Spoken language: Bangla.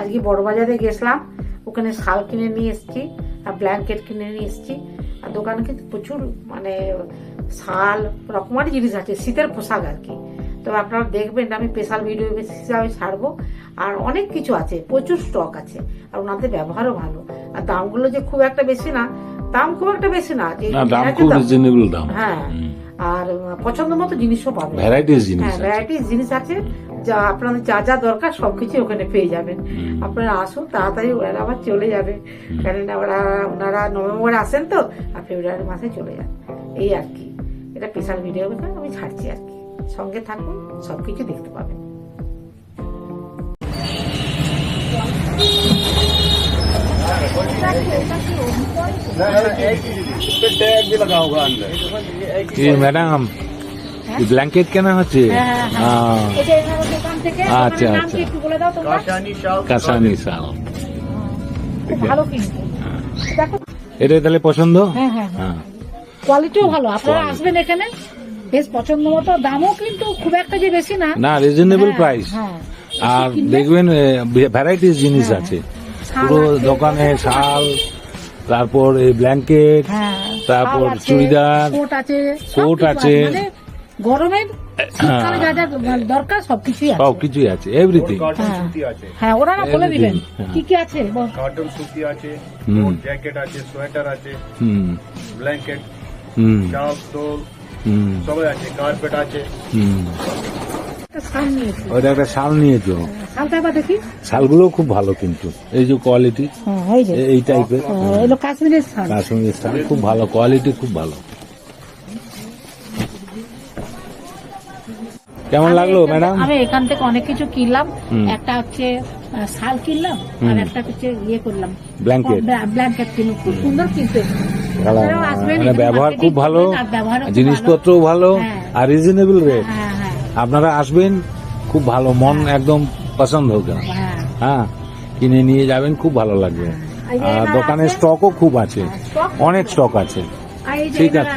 আজকে বড় বাজারে গেছিলাম ওখানে শাল কিনে নিয়ে এসেছি আর ব্ল্যাঙ্কেট কিনে নিয়ে এসেছি। আর দোকানে কিন্তু প্রচুর মানে শাল রকমারি জিনিস আছে শীতের পোশাক আর কি। তো আপনারা দেখবেন আমি স্পেশাল ভিডিও হিসাবে ছাড়বো। আর অনেক কিছু আছে প্রচুর স্টক আছে আর ওনাদের ব্যবহারও ভালো। আর দামগুলো যে খুব একটা বেশি না দাম খুব একটা বেশি না যে দাম হ্যাঁ। আর পছন্দ মতো জিনিসও পাবেন। ভ্যারাইটিস জিনিস হ্যাঁ ভ্যারাইটিস জিনিস আছে যা আপনাদের যা যা দরকার সবকিছু ওখানে পেয়ে যাবেন। আপনারা আসুন তাড়াতাড়ি ওরা আবার চলে যাবে। কেননা ওরা ওনারা নভেম্বরে আসেন তো আর ফেব্রুয়ারি মাসে চলে যান। এই আর কি। এটা স্পেশাল ভিডিও আমি ছাড়ছি আর কি। সঙ্গে থাকুন সবকিছু দেখতে পাবেন। ম্যাডাম ব্ল্যাঙ্কেট কেনা হচ্ছে? হ্যাঁ, হ্যাঁ, হ্যাঁ। আচ্ছা আচ্ছা। কাসানি শাল। এটাই তাহলে পছন্দ? কোয়ালিটিও ভালো। আপনারা আসবেন এখানে বেশ পছন্দ মতো। দামও কিন্তু খুব একটা যে বেশি না। না রিজনেবল প্রাইস আর দেখবেন ভ্যারাইটিস জিনিস আছে। পুরো দোকানে শাল তারপর এই ব্ল্যাঙ্কেট হ্যাঁ তারপর চুড়িদার, কোট আছে কোট আছে। মানে গরমের যা যা দরকার সবকিছুই আছে। সব কিছুই আছে এভরিথিং হ্যাঁ। সুতি আছে। হ্যাঁ ওনারা বলে দিবেন। হ্যাঁ। কি কি আছে। কটন সুতি আছে হুম। জ্যাকেট আছে সোয়েটার আছে হুম। ব্ল্যাঙ্কেট স্টোল হুম। সবাই আছে কার্পেট আছে। হুম। একটা শাল নিয়েছি। ওটা একটা শাল নিয়েছো। শালগুলো খুব ভালো কিন্তু। এই যে কোয়ালিটি হ্যাঁ এই টাইপের হ্যাঁ, কাশ্মীরের শাল খুব ভালো কোয়ালিটি খুব ভালো। কেমন লাগল ম্যাডাম? আমি এখান থেকে অনেক কিছু কিনলাম। একটা হচ্ছে শাল কিনলাম আর একটা হচ্ছে ইয়ে করলাম। ব্ল্যাঙ্কেট ব্ল্যাঙ্কেট কিনলাম খুব সুন্দর কিন্তু। মানে ব্যবহার খুব ভালো জিনিসপত্রও ভালো। হ্যাঁ। আর রিজনেবল রেট আপনারা আসবেন খুব ভালো মন একদম পছন্দ হোক হ্যাঁ। হ্যাঁ কিনে নিয়ে যাবেন খুব ভালো লাগবে। আর দোকানে দোকানের স্টকও খুব আছে। হ্যাঁ, অনেক স্টক আছে। ঠিক আছে।